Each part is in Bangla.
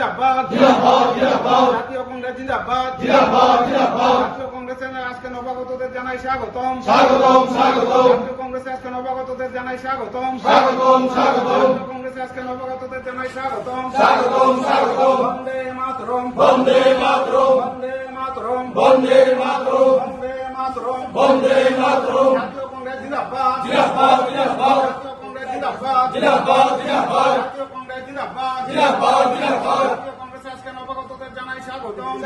জিন্দাবাদ। জিন্দাবাদ জিন্দাবাদ। জাতীয় কংগ্রেস জিন্দাবাদ। জিন্দাবাদ জিন্দাবাদ। জাতীয় কংগ্রেসের আজকে নবাগতদের জানাই স্বাগতম। স্বাগতম স্বাগতম। জাতীয় কংগ্রেস আজকে নবাগতদের জানাই স্বাগতম। স্বাগতম স্বাগতম। জাতীয় কংগ্রেস আজকে নবাগতদের জানাই স্বাগতম। স্বাগতম স্বাগতম। বন্দে মাতরম। বন্দে মাতরম। বন্দে মাতরম। বন্দে মাতরম। বন্দে মাতরম। বন্দে মাতরম। জাতীয় কংগ্রেস জিন্দাবাদ। জিন্দাবাদ জিন্দাবাদ। জাতীয় কংগ্রেস জিন্দাবাদ। জিন্দাবাদ জিন্দাবাদ। জাতীয় কংগ্রেস জিন্দাবাদ। জিন্দাবাদ জিন্দাবাদ জাতীয় কংগ্রেস আজকে নবাগতদের জানাই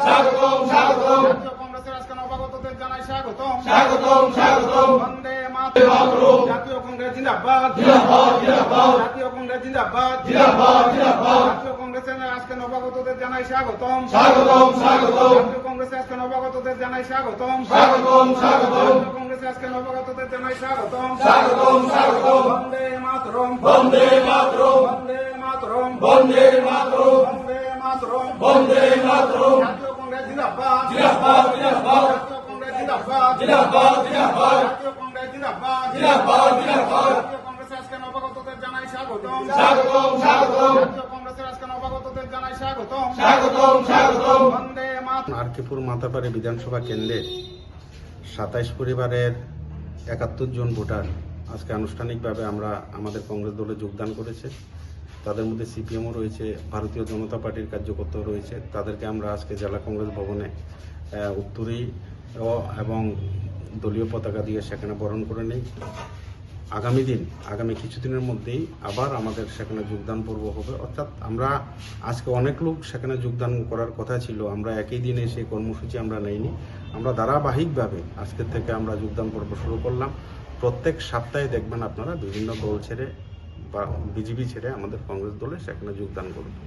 স্বাগতম স্বাগতম। স্বাগতম জাতীয় কংগ্রেসের আজকে নবাগতদের জানাই স্বাগতম। স্বাগতম স্বাগতম। বন্দে মাতরম। জাতীয় কংগ্রেস জিন্দাবাদ। জিন্দাবাদ জিন্দাবাদ। জাতীয় কংগ্রেস জিন্দাবাদ। জিন্দাবাদ জিন্দাবাদ। জাতীয় কংগ্রেসের আজকে নবাগতদের জানাই স্বাগতম। স্বাগতম স্বাগতম। জাতীয় কংগ্রেসের আজকে নবাগতদের জানাই স্বাগতম। স্বাগতম স্বাগতম। কংগ্রেসের আজকে নবাগতদের জানাই স্বাগতম। স্বাগতম স্বাগতম। বন্দে মাতরম। বন্দে মাতরম। বন্দে মাতরম। বন্দে মাতরম। বন্দে মাতরম। বন্দে জিন্দাবাদ জিন্দাবাদ। জিন্দাবাদ জিন্দাবাদ জিন্দাবাদ। জিন্দাবাদ। জিন্দাবাদ জিন্দাবাদ। জিন্দাবাদ আজকে নবাগতদের জানাই স্বাগতম। স্বাগতম স্বাগতম। কংগ্রেসের আজকে নবাগতদের জানাই স্বাগতম। স্বাগতম স্বাগতম। বন্দে মাতরম আরকিপুর মাতাপাড়ি বিধানসভা কেন্দ্রে সাতাইশ পরিবারের একাত্তর জন ভোটার আজকে আনুষ্ঠানিকভাবে আমরা আমাদের কংগ্রেস দলে যোগদান করেছে। তাদের মধ্যে সিপিএমও রয়েছে, ভারতীয় জনতা পার্টির কার্যকর্তাও রয়েছে। তাদেরকে আমরা আজকে জেলা কংগ্রেস ভবনে উত্তরী এবং দলীয় পতাকা দিয়ে সেখানে বরণ করে নেই। আগামী দিন, আগামী কিছুদিনের মধ্যেই আবার আমাদের সেখানে যোগদান পর্ব হবে। অর্থাৎ আমরা আজকে অনেক লোক সেখানে যোগদান করার কথা ছিল, আমরা একই দিনে সেই কর্মসূচি আমরা নেইনি। আমরা ধারাবাহিকভাবে আজকের থেকে আমরা যোগদান পর্ব শুরু করলাম। প্রত্যেক সপ্তাহে দেখবেন আপনারা বিভিন্ন দল ছেড়ে বা বিজেপি ছেড়ে আমাদের কংগ্রেস দলে সেখানে যোগদান করবে।